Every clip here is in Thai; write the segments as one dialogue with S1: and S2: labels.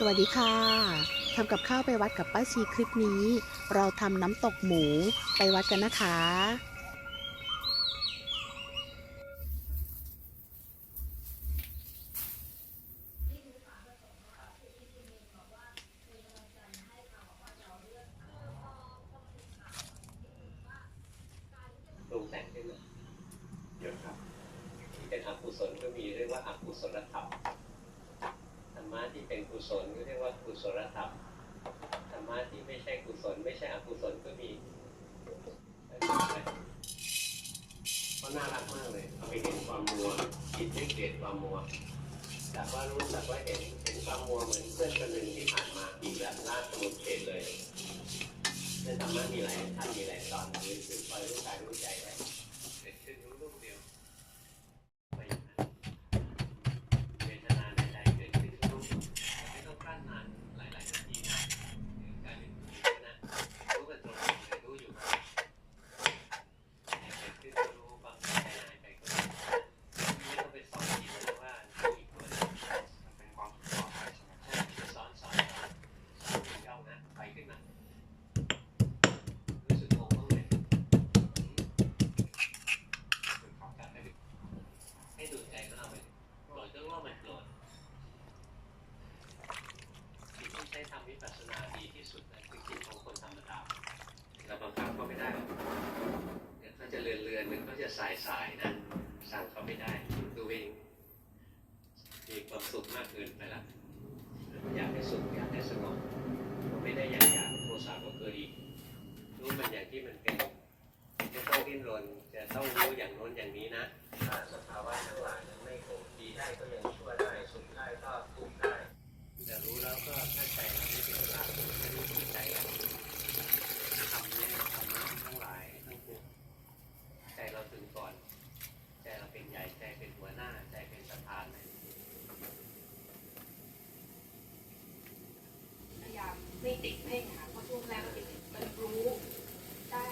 S1: สวัสดีค่ะทำกับข้าวไปวัดกับป้าชีคลิปนี้ เราทำน้ำตกหมูไปวัดกันนะคะ
S2: ปรุงแต่งขึ้นมาเยอะครับที่เป็นอกุศลก็มีเรียกว่าอกุศลธรรมธรร มะที่เป็นกุศลก็เรียกว่ากุศลธรรมธรรมะที่ไม่ใช่กุศล ไม่ใช่อกุศลก็มีเขาน่ารักมากเลยเอาไปเห็นความมัวคิดให้เกลียดความมัวแต่ว่ารู้สักว่าเห็นเห็นความมัวเหมือนเพื่อนคนหนึ่งที่ผ่านมาอีกแบบล่าสมุดเขตเลยในธรรมะมีหลายท่านมีหลายตอนหรือคือคอยรู้กายรู้ใจไว้ เกิดขึ้นรู้ลูกเดียวไปอย่างนั้นเวทนาใดๆเกิดขึ้นรู้ไม่ต้องกลั้นนานหลายๆนาทีนะหรือการเรียนรู้นะรู้กันตรงๆเลยรู้อยู่เกิดขึ้นก็รู้บางทีหายไปก็รู้ไม่ต้องไปสอนจิตนะว่ารู้อีกตัวหนึง
S3: เป็นความสุขต่อไปใช่ไหม
S2: ใช่สอนสอนสอนสอนย่องนะไปขึ้นมารู้สึกงงบ้างไหม
S3: คือความ
S2: กลับไปให้ดูใจของเราไปโกรธก็รู้ว่ามันโกรธสิ่งที่ใช้ทำวิ ปัสสนาดีที่สุดนะคือจิตของคนธรรมดาเราบังคับเขาไม่ได้เดี๋ยวเขาจะเลือนเลือนหรือเขาจะสายสายนะสั่งเขาไม่ได้ดูเองมีความสุขมากเกินไปละอยากให้สุขอยากให้สงบก็ไม่ได้อยากอยากโทสะก็เกิดอีกรู้มันอย่างที่มันเป็นไม่ต้องดิ้นรนจะต้องรู้อย่างโน้นอย่างนี้นะถ้าสภาวะทั้งหลายนั้นไม่คงดีได้ก็ยังชั่วได้สุขได้ก็ทุกข์ได้ แต่รู้แล้วก็ถ้าใจเราไม่เป็นกลางไม่รู้ที่ใจเราทำเนี่ยธรรมะทั้งหลายทั้งปวงใจเราถึงก่อน ใจเราเป็นใหญ่ใจเป็นหัวหน้า ใจเป็นประธานเลย
S4: พยายามไม่ติดเพ่งค่ะเพราะช่วงแรกก็ติดมันรู้ได้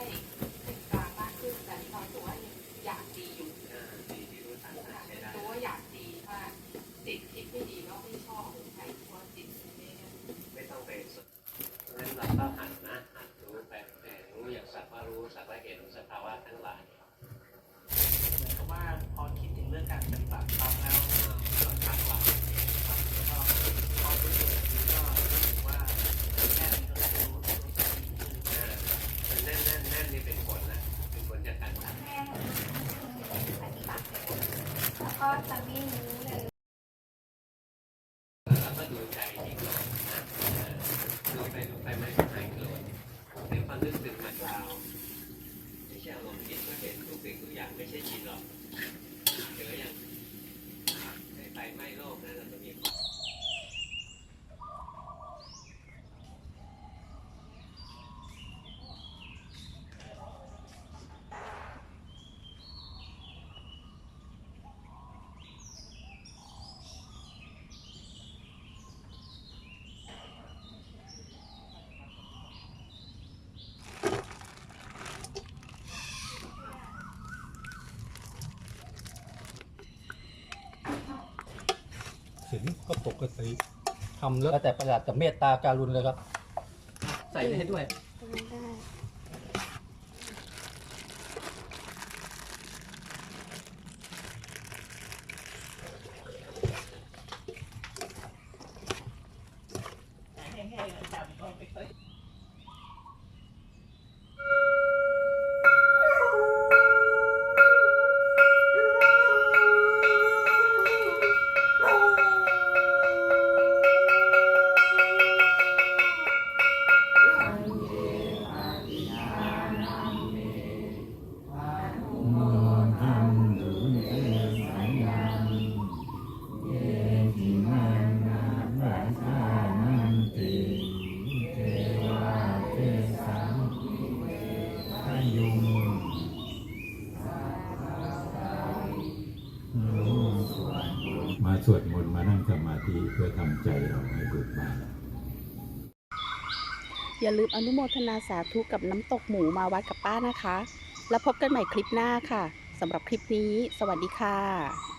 S4: เป็นกลางมากขึ้นแต่ตอนตัวว่ายังอยากดีอยู่
S2: อ่าดีที่รู้ทัน
S4: ค่ะ
S2: ใช้ได้
S4: ตัวว่าอยากดีมากติดคิดไม่ดีก็ไม่ชอบใครเพราะจิตมันไม่ได้
S2: ไม่ต้องไปสนเพราะฉะนั้นเราก็หัดนะหัดรู้ไปแต่รู้อย่างสักว่ารู้สักว่าเห็นสภาวะ ทั้งหลาย
S5: เหมือนกับว่าพอคิดถึงเรื่องการปฏิบัติตามแล้ว
S2: เราทักว่า
S5: ครับแล้วก็พอรู้สึกแบบนี้ก็รู้สึกว่าแค่นี้ก็ได้รู้รู้สึกดีขึ้น
S2: อ่ามันแน่นแน่นแน่นนี่เป็นผลนะเป็นผลจากการทำ
S6: แม่ปฏิบัติแล้วก็จะไม่รู้เลย
S2: แล้วก็ดูใจที่โกรธนะเออดูไปดูไปไม่หายโกรธเดี๋ยวพอนึกถึงมันดาว ไม่ใช่อารมณ์จิตก็เห็นทุกสิ่งทุกอย่างไม่ใช่จิตหรอกเจออย่างไปไหม้โลกนะเราต้อง
S7: สินก็ปกติทำแล้วแต่ประหลัดแต่เมตตาการุณเลยครับ ใส่ให้ด้วย
S8: ไ
S9: ด้ให้งๆจับก็ไม่
S10: ค่อย สวดมนต์มานั่งสมาธิเพื่อทำใจเราให้เบิกบาน
S1: อย่าลืมอนุโมทนาสาธุกับน้ำตกหมูมาวัดกับป้านะคะ แล้วพบกันใหม่คลิปหน้าค่ะสำหรับคลิปนี้ สวัสดีค่ะ